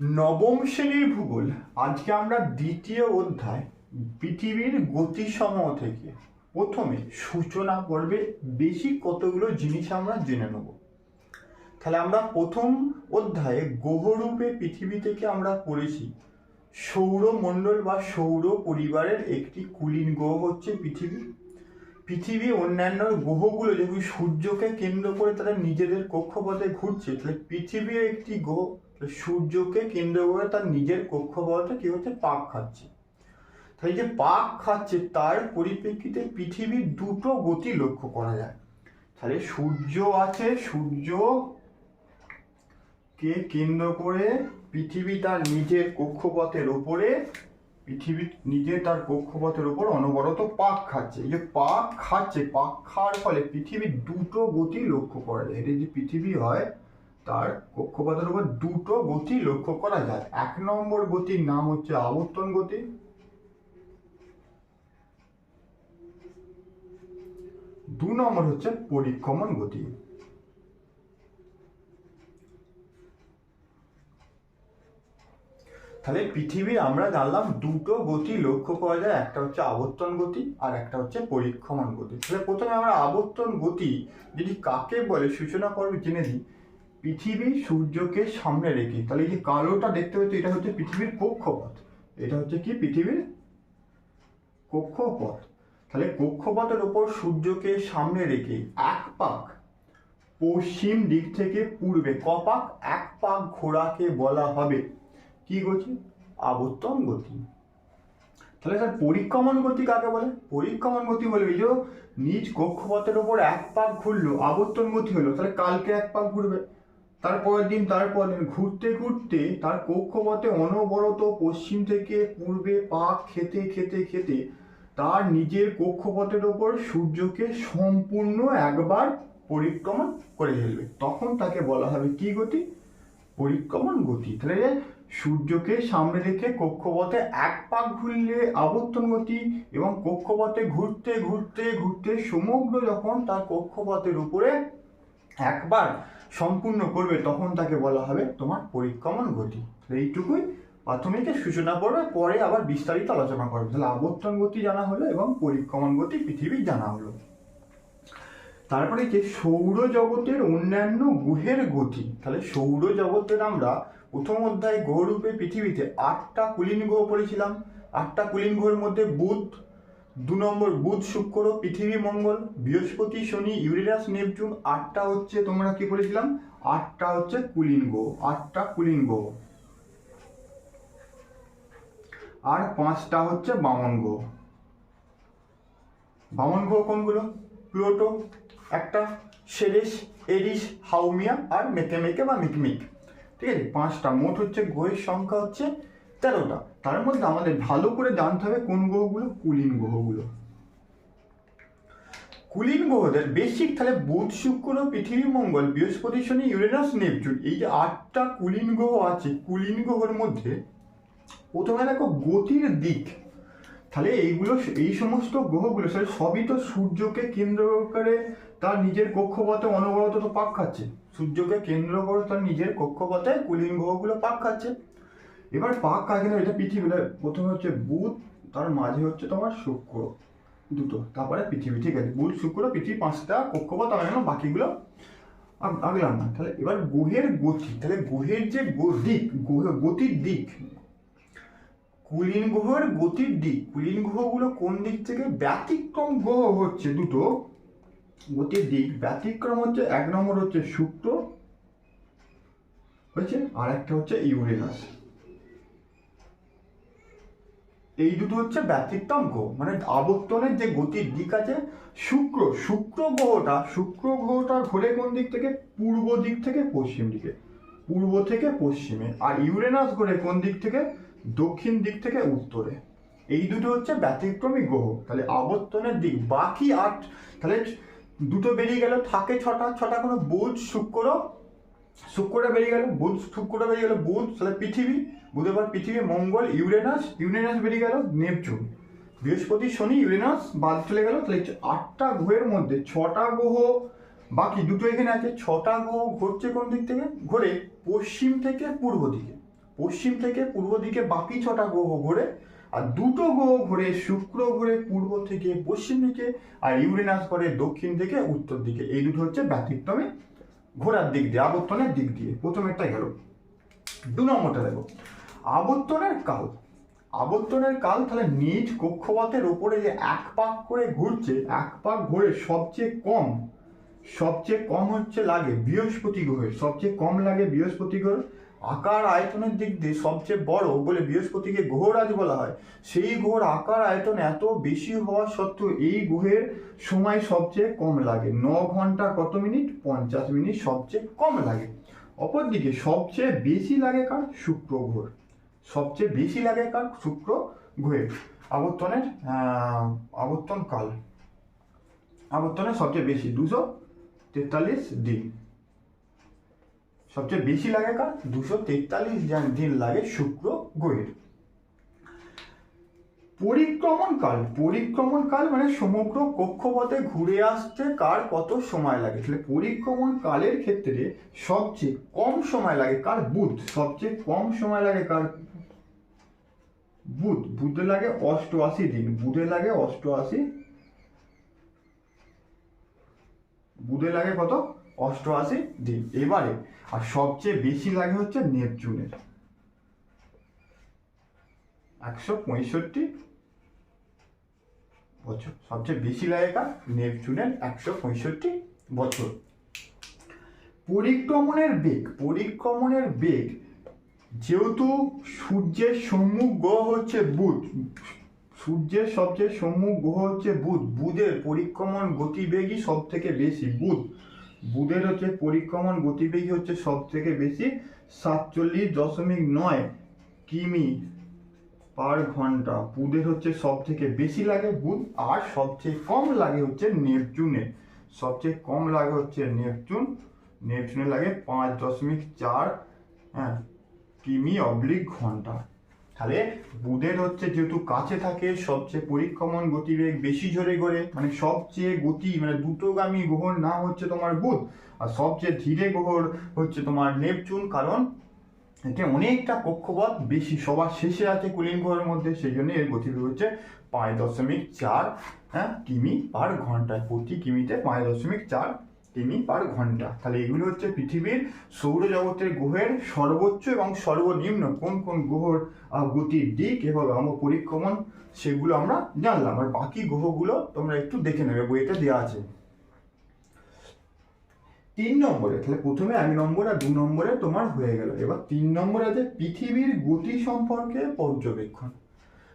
নবম শ্রেণির ভূগোল, আজকে আমরা দ্বিতীয় অধ্যায়, পৃথিবীর গতিসমূহ থেকে। প্রথমে সূচনা পর্বে বেশি কতগুলো জিনিস আমরা জেনে নেব। তাহলে আমরা প্রথম অধ্যায়ে গ্রহরূপে পৃথিবী থেকে আমরা পড়েছি, সৌরমণ্ডল বা সৌর পরিবারের একটি কুলীন গ্রহ হচ্ছে পৃথিবী। পৃথিবী অন্যান্য গ্রহগুলো যেগুলো সূর্যকে কেন্দ্র করে তারা নিজেদের কক্ষপথে ঘুরছে, তাহলে পৃথিবীর একটি গ্রহ তাহলে সূর্যকে কেন্দ্র করে তার নিজের কক্ষপথে কি হচ্ছে? পাক খাচ্ছে। এই যে পাক খাচ্ছে, তার পরিপ্রেক্ষিতে পৃথিবীর দুটো গতি লক্ষ্য করা যায়। তাহলে সূর্য আছে সূর্য কে কেন্দ্র করে পৃথিবী তার নিজের কক্ষপথের ওপরে, পৃথিবী নিজে তার কক্ষপথের উপর অনবরত পাক খাচ্ছে। এই যে পাক খাচ্ছে, পাক খাওয়ার ফলে পৃথিবীর দুটো গতি লক্ষ্য করা যায়। এটা যে পৃথিবী হয় তার কক্ষপথের উপর দুটো গতি লক্ষ্য করা যায়। এক নম্বর গতির নাম হচ্ছে আবর্তন গতি। দু নম্বর হচ্ছে পরিক্রমণ গতি। তাহলে পৃথিবীর আমরা জানলাম দুটো গতি লক্ষ্য করা যায়, একটা হচ্ছে আবর্তন গতি আর একটা হচ্ছে পরিক্রমণ গতি। তাহলে প্রথমে আমরা আবর্তন গতি যদি কাকে বলে সূচনা করবে জেনে দিই পৃথিবী সূর্যকে সামনে রেখে, তাহলে এই যে কালোটা দেখতে পাচ্ছি, এটা হচ্ছে পৃথিবীর কক্ষপথ। এটা হচ্ছে কি? পৃথিবীর কক্ষপথ। তাহলে কক্ষপথের ওপর সূর্যকে সামনে রেখে এক পাক পশ্চিম দিক থেকে পূর্বে কপাক এক পাক ঘোড়াকে বলা হবে। কি গতি? আবর্তন গতি। তাহলে স্যার পরিক্রমণ গতি কাকে বলে? পরিক্রমণ গতি বলে এই যে নিজ কক্ষপথের ওপর এক পাক ঘুরলো, আবর্তন গতি হলো। তাহলে কালকে এক পাক ঘুরবে। তারপরের দিন তারপর দিন ঘুরতে ঘুরতে তার কক্ষপথে অনবরত পশ্চিম থেকে পূর্বে পাক খেতে খেতে খেতে তার নিজের কক্ষপথের ওপর সূর্যকে সম্পূর্ণ একবার পরিক্রমণ করে ফেলবে। তখন তাকে বলা হবে কি গতি? পরিক্রমণ গতি। তাহলে সূর্যকে সামনে রেখে কক্ষপথে এক পাক ঘুরলে আবর্তন গতি এবং কক্ষপথে ঘুরতে ঘুরতে ঘুরতে সমগ্র যখন তার কক্ষপথের উপরে একবার সম্পূর্ণ করবে, তখন তাকে বলা হবে তোমার পরিক্রমণ গতি। এইটুকুই প্রাথমিকের সূচনা পড়বে, পরে আবার বিস্তারিত আলোচনা করবে। তাহলে আবর্তন গতি জানা হলো এবং পরিক্রমণ গতি পৃথিবীর জানা হলো। তারপরে যে সৌরজগতের অন্যান্য গ্রহের গতি, তাহলে সৌরজগতের আমরা প্রথম অধ্যায় গ্রহরূপে পৃথিবীতে আটটা কুলীন গ্রহ পড়েছিলাম। আটটা কুলীন গ্রহের মধ্যে বুধ দু নম্বর বুধ, শুক্র, পৃথিবী, মঙ্গল, বৃহস্পতি, শনি, ইউরেনাস, নেপচুন, আটটা হচ্ছে তোমরা কি বলেছিলাম? আটটা হচ্ছে কুলীন গ্রহ আটটা কুলীন গ্রহ আর পাঁচটা হচ্ছে বামন গ্রহ বামন গ্রহ কোনগুলো? প্লুটো, একটা সেরেস এরিস, হাউমিয়া আর মেকে মেকে বা মিকমিক। ঠিক আছে? পাঁচটা। মোট হচ্ছে গ্রহের সংখ্যা হচ্ছে তেরোটা। তার মধ্যে আমাদের ভালো করে জানতে হবে কোন গ্রহগুলো? কুলীন গ্রহগুলো। কুলীন গ্রহদের বেসিক তাহলে বুধ, শুক্র, পৃথিবী, মঙ্গল, বৃহস্পতি, শনি, ইউরেনাস, নেপচুন। এই যে আটটা কুলীন গ্রহ আছে, কুলীন গ্রহের মধ্যে প্রথমে দেখো গতির দিক। তাহলে এইগুলো, এই সমস্ত গ্রহগুলো সেটা সবই তো সূর্যকে কেন্দ্র করে তার নিজের কক্ষপথে অনবরত তো পাক খাচ্ছে। সূর্যকে কেন্দ্র করে তার নিজের কক্ষপথে কুলীন গ্রহগুলো পাক খাচ্ছে। এবার পাক খাচ্ছে না এটা পৃথিবী প্রথমে হচ্ছে বুধ, তার মাঝে হচ্ছে তোমার শুক্র, দুটো, তারপরে পৃথিবী, ঠিক আছে? বুধ, শুক্র, পৃথিবী পাঁচটা কক্ষপথ আমি এখন বাকিগুলো আগ- আগলাম না। তাহলে এবার গ্রহের গতি, তাহলে গ্রহের যে দিক গ্রহ- গতির দিক, কুলীন গ্রহের গতির দিক, কুলীন গ্রহগুলো কোন দিক থেকে? ব্যতিক্রম গ্রহ হচ্ছে দুটো। গতির দিক, ব্যতিক্রম হচ্ছে, এক নম্বর হচ্ছে শুক্র, হয়েছে? আর একটা হচ্ছে ইউরেনাস। এই দুটো হচ্ছে ব্যতিক্রম গ্রহ। মানে আবর্তনের যে গতির দিক আছে, শুক্র শুক্র গ্রহটা শুক্র গ্রহটা ঘোরে কোন দিক থেকে? পূর্ব দিক থেকে পশ্চিম দিকে। পূর্ব থেকে পশ্চিমে। আর ইউরেনাস ঘোরে কোন দিক থেকে? দক্ষিণ দিক থেকে উত্তরে। এই দুটো হচ্ছে ব্যতিক্রমী গ্রহ। তাহলে আবর্তনের দিক, বাকি আট, তাহলে দুটো বেরিয়ে গেল, থাকে ছটা ছটা কোনো বুধ শুক্র শুক্রটা বেরিয়ে গেল, বুধ, শুক্রটা বেরিয়ে গেল, বুধ, তাহলে পৃথিবী বুধের পর পৃথিবী, মঙ্গল, ইউরেনাস ইউরেনাস বেরিয়ে গেল, নেপচুন। বৃহস্পতি, শনি, ইউরেনাস, বাদ চলে গেল, তাহলে আটটা গ্রহের মধ্যে ছটা গ্রহ বাকি, দুটো এখানে আছে, ছটা গ্রহ ঘুরছে কোন দিক থেকে? ঘোরে পশ্চিম থেকে পূর্ব দিকে। পশ্চিম থেকে পূর্ব দিকে বাকি ছটা গ্রহ ঘোরে, আর দুটো গ্রহ ঘোরে শুক্র, ঘোরে পূর্ব থেকে পশ্চিম দিকে, আর ইউরেনাস ঘোরে দক্ষিণ থেকে উত্তর দিকে। এই দুটো হচ্ছে ব্যতিক্রমে ঘোরার দিক দিয়ে, আবর্তনের দিক দিয়ে। প্রথমেরটা গেল। দু নম্বরটা দেখো। আবর্তনের কাল। আবর্তনের কাল তাহলে নিজ কক্ষপথের ওপরে যে এক পাক করে ঘুরছে, এক পাক ঘুরে সবচেয়ে কম সবচেয়ে কম হচ্ছে লাগে বৃহস্পতি গ্রহের, সবচেয়ে কম লাগে বৃহস্পতি গ্রহ আকার আয়তনের দিক দিয়ে সবচেয়ে বড় বলে বৃহস্পতিকে গ্রহরাজ বলা হয়। সেই গ্রহর আকার আয়তন এত বেশি হওয়া সত্ত্বেও এই গ্রহের সময় সবচেয়ে কম লাগে। ন ঘণ্টা কত মিনিট? পঞ্চাশ মিনিট সবচেয়ে কম লাগে। অপরদিকে সবচেয়ে বেশি লাগে কার? শুক্র গ্রহ। সবচেয়ে বেশি লাগে কার? শুক্র গ্রহের। আবর্তনের আবর্তন কাল। আবর্তনের সবচেয়ে বেশি, দুশো তেতাল্লিশ দিন। সবচেয়ে বেশি লাগে কার? দুশো তেতাল্লিশ দিন লাগে শুক্র গ্রহের। পরিক্রমণ কাল। পরিক্রমণ কাল মানে সমগ্র কক্ষপথে ঘুরে আসতে কার কত সময় লাগে? তাহলে পরিক্রমণ কালের ক্ষেত্রে সবচেয়ে কম সময় লাগে কার? বুধ। সবচেয়ে কম সময় লাগে কার? বুধ। বুধে লাগে অষ্টআশি দিন। বুধে লাগে অষ্টআশি। বুধে লাগে কত? অষ্টআশি দিন এবারে, আর সবচেয়ে বেশি লাগে হচ্ছে নেপচুনের। একশো পঁয়ষট্টি বছর। সবচেয়ে বেশি লাগে কার? নেপচুনের একশো পঁয়ষট্টি বছর। পরিক্রমণের বেগ পরিক্রমণের বেগ, যেহেতু সূর্যের সম্মুখ গ্রহ হচ্ছে বুধ, সূর্যের সবচেয়ে সম্মুখ গ্রহ হচ্ছে বুধ, বুধের পরিক্রমণ গতিবেগই সব থেকে বেশি, বুধ। বুধের হচ্ছে পরিক্রমণ গতিবেগই হচ্ছে সব থেকে বেশি সাতচল্লিশ দশমিক নয় কিমি পার ঘণ্টা। বুধের হচ্ছে সব থেকে বেশি লাগে বুধ আর সবচেয়ে কম লাগে হচ্ছে নেপচুনে। সবচেয়ে কম লাগে হচ্ছে নেপচুন। নেপচুনে লাগে পাঁচ দশমিক চার হ্যাঁ কিমি অবলিক ঘণ্টা। তাহলে বুধের হচ্ছে যেহেতু কাছে থাকে, সবচেয়ে পরিক্রমণ গতিবেগ বেশি জোরে করে মানে সবচেয়ে গতি মানে দ্রুতগামী গ্রহর নাম হচ্ছে তোমার বুধ, আর সবচেয়ে ধীরে গ্রহর হচ্ছে তোমার নেপচুন, কারণ এতে অনেকটা কক্ষপথ বেশি, সবার শেষে আছে কুলিন গ্রহের মধ্যে সেই জন্য এর গতিবেগ হচ্ছে পাঁচ দশমিক চার হ্যাঁ কিমি পার ঘন্টায় প্রতি কিমিতে পাঁচ দশমিক চার কিমি পার ঘণ্টা। তাহলে এগুলো হচ্ছে পৃথিবীর সৌরজগতের গ্রহের সর্বোচ্চ এবং সর্বনিম্ন কোন কোন গ্রহর গতির দিক এবং আমার পরিক্রমণ সেগুলো আমরা জানলাম। আর বাকি গ্রহগুলো তোমরা একটু দেখে নেবে বইতে দেওয়া আছে। তিন নম্বরে, তাহলে প্রথমে এক নম্বর আর দু নম্বরে তোমার হয়ে গেল। এবার তিন নম্বরে আছে পৃথিবীর গতি সম্পর্কে পর্যবেক্ষণ।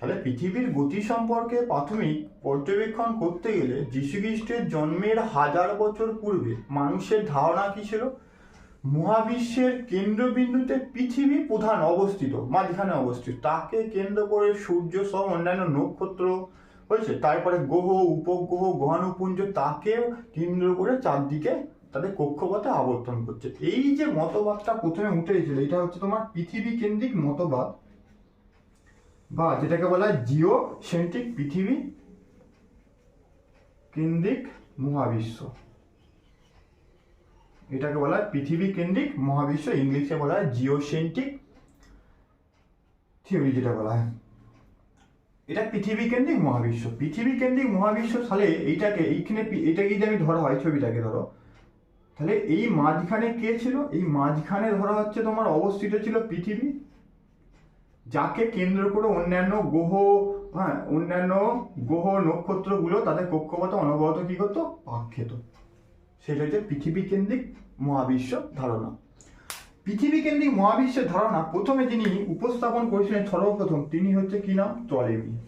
তাহলে পৃথিবীর গতি সম্পর্কে প্রাথমিক পর্যবেক্ষণ করতে গেলে যীশুখ্রিস্টের জন্মের হাজার বছর পূর্বে মানুষের ধারণা কি ছিল? মহাবিশ্বের কেন্দ্রবিন্দুতে পৃথিবী প্রধান অবস্থিত, মাঝখানে অবস্থিত। তাকে কেন্দ্র করে সূর্য সহ অন্যান্য নক্ষত্র হয়েছে। তারপরে গ্রহ, উপগ্রহ গ্রহাণুপুঞ্জ তাকেও কেন্দ্র করে চারদিকে তাদের কক্ষপথে আবর্তন করছে। এই যে মতবাদটা প্রথমে উঠে এসেছিল, এটা হচ্ছে তোমার পৃথিবী কেন্দ্রিক মতবাদ। বা যেটাকে বলা হয় জিও সেন্ট্রিক পৃথিবী কেন্দ্রিক মহাবিশ্ব। এটাকে বলা হয় পৃথিবী কেন্দ্রিক মহাবিশ্ব, ইংলিশে বলা হয় জিও জিওসেন্ট্রিক থিওরি যেটা বলা হয়। এটা পৃথিবী কেন্দ্রিক মহাবিশ্ব। পৃথিবী কেন্দ্রিক মহাবিশ্ব তাহলে এইটাকে, এইখানে এটাকে যদি আমি ধরা হয়, ছবিটাকে ধরো, তাহলে এই মাঝখানে কে ছিল? এই মাঝখানে ধরা হচ্ছে তোমার অবস্থিত ছিল পৃথিবী। যাকে কেন্দ্র করে অন্যান্য গ্রহ হ্যাঁ অন্যান্য গ্রহ নক্ষত্রগুলো তাদের কক্ষপথে অনবরত কি করতো? পাক খেত। সেটা হচ্ছে পৃথিবী কেন্দ্রিক মহাবিশ্ব ধারণা। পৃথিবী কেন্দ্রিক মহাবিশ্বের ধারণা প্রথমে যিনি উপস্থাপন করেছিলেন সর্বপ্রথম, তিনি হচ্ছে কি নাম? টলেমি।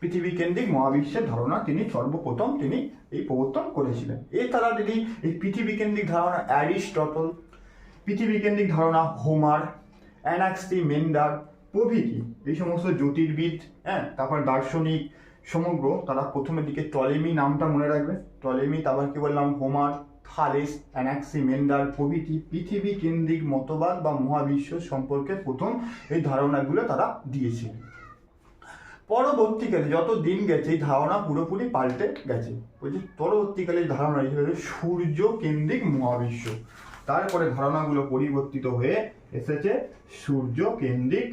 পৃথিবী কেন্দ্রিক মহাবিশ্বের ধারণা তিনি সর্বপ্রথম তিনি এই প্রবর্তন করেছিলেন। এছাড়া যদি এই পৃথিবী কেন্দ্রিক ধারণা অ্যারিস্টটল পৃথিবী কেন্দ্রিক ধারণা হোমার অ্যানাক্সি মেন্ডার প্রভৃতি। এই সমস্ত জ্যোতির্বিদ হ্যাঁ তারপর দার্শনিক সমগ্র, তারা প্রথমের দিকে টলেমি নামটা মনে রাখবে। টলেমি, তারপর কি বললাম, হোমার, থালেস অ্যানাক্সি মেন্ডার প্রভৃতি, পৃথিবী কেন্দ্রিক মতবাদ বা মহাবিশ্ব সম্পর্কে প্রথম এই ধারণাগুলো তারা দিয়েছিল পরবর্তীকালে যত দিন গেছে, এই ধারণা পুরোপুরি পাল্টে গেছে। বলছি পরবর্তীকালে ধারণা হিসেবে সূর্য কেন্দ্রিক মহাবিশ্ব। তারপরে ধারণাগুলো পরিবর্তিত হয়ে এসেছে সূর্য কেন্দ্রিক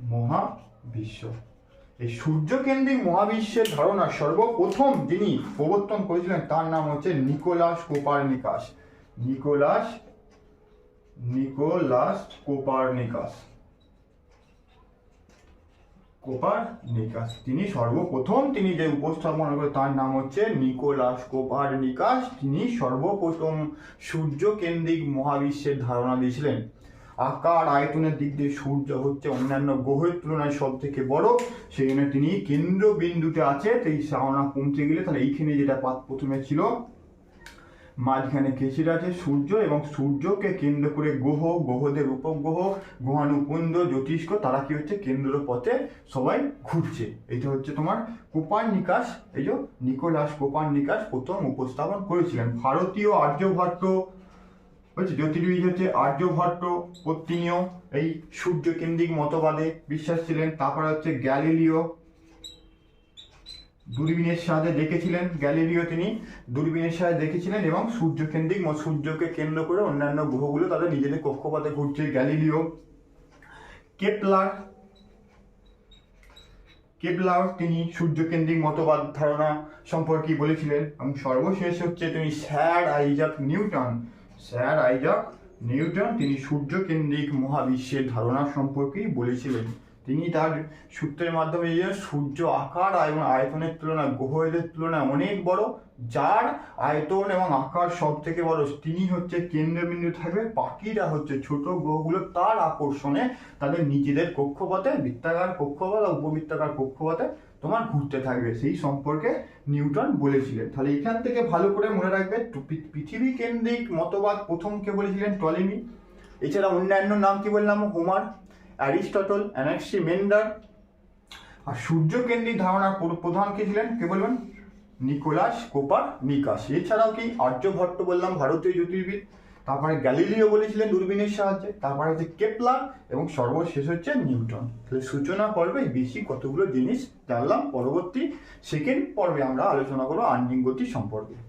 মহাবিশ্ব। এই সূর্য কেন্দ্রিক মহাবিশ্বের ধারণা সর্বপ্রথম যিনি প্রবর্তন করেছিলেন, তার নাম হচ্ছে Nicolaus Copernicus. Nicolaus Nicolaus Copernicus. Copernicus তিনি সর্বপ্রথম তিনি যে উপস্থাপনা করে তার নাম হচ্ছে নিকোলাস কোপারনিকাস তিনি সর্বপ্রথম সূর্য কেন্দ্রিক মহাবিশ্বের ধারণা দিয়েছিলেন। আকার, আয়তনের দিক দিয়ে সূর্য হচ্ছে অন্যান্য গ্রহের তুলনায় সব থেকে বড়। সেই জন্য তিনি কেন্দ্রবিন্দুতে আছে। তো এই ধারণা পৌঁছে গেলে তাহলে এইখানে যেটা প্রথমে ছিল মাঝখানে কেশির আছে সূর্য এবং সূর্যকে কেন্দ্র করে গ্রহ, গ্রহদের উপগ্রহ, গ্রহাণুপুঞ্জ, জ্যোতিষ্ক, তারা কি হচ্ছে? কেন্দ্র পথে সবাই ঘুরছে। এটা হচ্ছে তোমার কোপার নিকাশ এই যে নিকোলাস কোপার নিকাশ প্রথম উপস্থাপন করেছিলেন। ভারতীয় আর্যভট্ট। হচ্ছে জ্যোতির্বিদ হচ্ছে আর্যভট্ট পত্তিনীয় এই সূর্য কেন্দ্রিক মতবাদে বিশ্বাস ছিলেন। তারপরে হচ্ছে গ্যালিলিও। দূরবীনের সাহায্যে দেখেছিলেন গ্যালিলিও তিনি। দূরবীনের সাহায্যে দেখেছিলেন এবং সূর্য কেন্দ্রিক সূর্যকে কেন্দ্র করে অন্যান্য গ্রহগুলো তাদের নিজেদের কক্ষপথে ঘুরছে। গ্যালিলিও, কেপলার কেপলার তিনি সূর্যকেন্দ্রিক মতবাদ ধারণা সম্পর্কে বলেছিলেন। এবং সর্বশেষ হচ্ছে তিনি sir Isaac Newton. Sir Isaac Newton তিনি সূর্যকেন্দ্রিক মহাবিশ্বের ধারণা সম্পর্কেই বলেছিলেন। তিনি তার সূত্রের মাধ্যমে যে সূর্য আকার এবং আয়তনের তুলনায় গ্রহদের তুলনায় অনেক বড়, যার আয়তন এবং আকার সব থেকে বড়। তিনি হচ্ছে কেন্দ্রবিন্দু থাকবে, বাকিরা হচ্ছে ছোট গ্রহগুলো তার আকর্ষণে তাদের নিজেদের কক্ষপথে, বৃত্তাকার কক্ষপথ আর উপবৃত্তাকার কক্ষপথে তোমার ঘুরতে থাকবে। সেই সম্পর্কে নিউটন বলেছিলেন। তাহলে এখান থেকে ভালো করে মনে রাখবে পৃথিবী কেন্দ্রিক মতবাদ প্রথম কে বলেছিলেন টলেমি। এছাড়া অন্যান্য নাম কি বললাম? হোমার। অ্যারিস্টটল, অ্যানাক্সি, মেন্ডার আর সূর্য কেন্দ্রিক ধারণার প্র- প্রধান কে ছিলেন? কে বলবেন? Nicolas Copernicus. এছাড়াও কি আর্যভট্ট বললাম, ভারতীয় জ্যোতির্বিদ। তারপরে গ্যালিলিও বলেছিলেন দূরবীনের সাহায্যে। তারপরে হচ্ছে কেপলার এবং সর্বশেষ হচ্ছে নিউটন। তাহলে সূচনা পর্বে বেশি কতগুলো জিনিস জানলাম? পরবর্তী সেকেন্ড পর্বে আমরা আলোচনা করব আর্নিং গতি সম্পর্কে।